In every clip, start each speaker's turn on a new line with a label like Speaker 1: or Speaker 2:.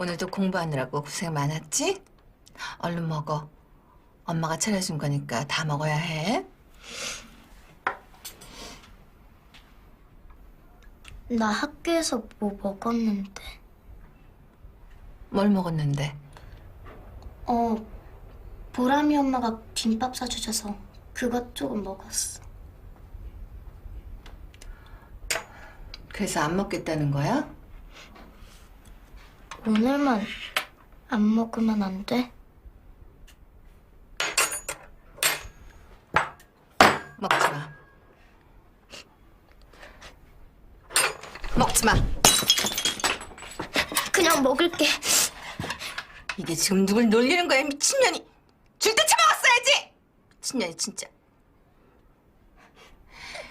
Speaker 1: 오늘도 공부하느라고 고생 많았지? 얼른 먹어. 엄마가 차려준 거니까 다 먹어야 해.
Speaker 2: 나 학교에서 뭐 먹었는데.
Speaker 1: 뭘 먹었는데?
Speaker 2: 어, 보람이 엄마가 김밥 사주셔서 그것 조금 먹었어.
Speaker 1: 그래서 안 먹겠다는 거야?
Speaker 2: 오늘만 안 먹으면 안 돼?
Speaker 1: 먹지 마. 먹지 마.
Speaker 2: 그냥 먹을게.
Speaker 1: 이게 지금 누굴 놀리는 거야, 미친년이. 줄 때 처먹었어야지! 미친년이 진짜.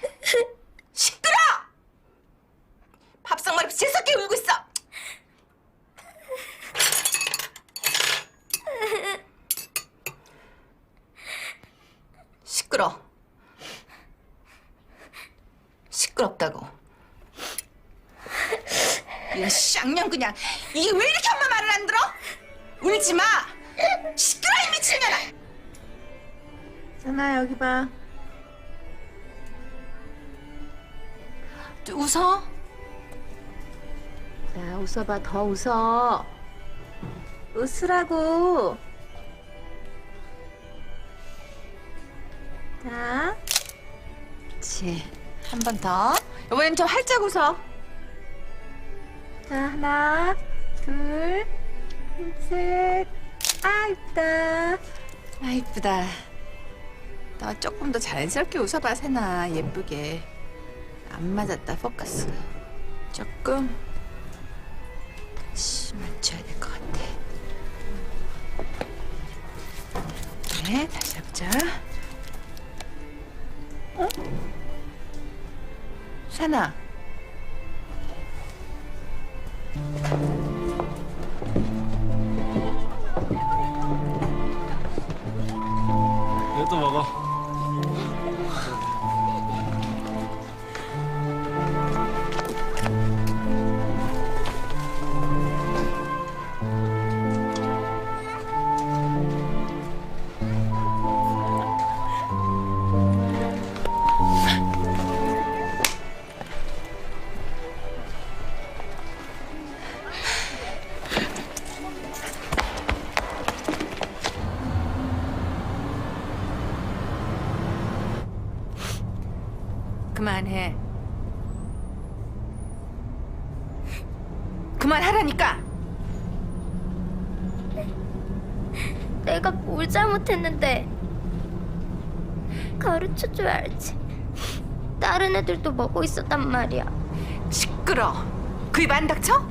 Speaker 1: 시끄러! 밥상머리 재석게 울고 있어! 시끄러. 시끄럽다고. 이런 쌍년 그냥 이게 왜 이렇게 엄마 말을 안 들어? 울지 마. 시끄러 이 미친년아. 선아 여기 봐. 또 웃어. 자 웃어봐 더 웃어. 웃으라고. 자. 그렇지. 한 번 더. 이번엔 좀 활짝 웃어. 자, 하나, 둘, 셋. 아, 이쁘다. 아, 이쁘다. 너 조금 더 자연스럽게 웃어봐, 세나. 예쁘게. 안 맞았다, 포커스. 조금 다시 맞춰야 될 것 같아. 네, 다시 해보자. 어? 세나. 그만해. 그만하라니까.
Speaker 2: 내가 뭘 잘못했는데. 가르쳐줘야지. 다른 애들도 먹고 있었단 말이야.
Speaker 1: 시끄러. 그 입 안 닥쳐?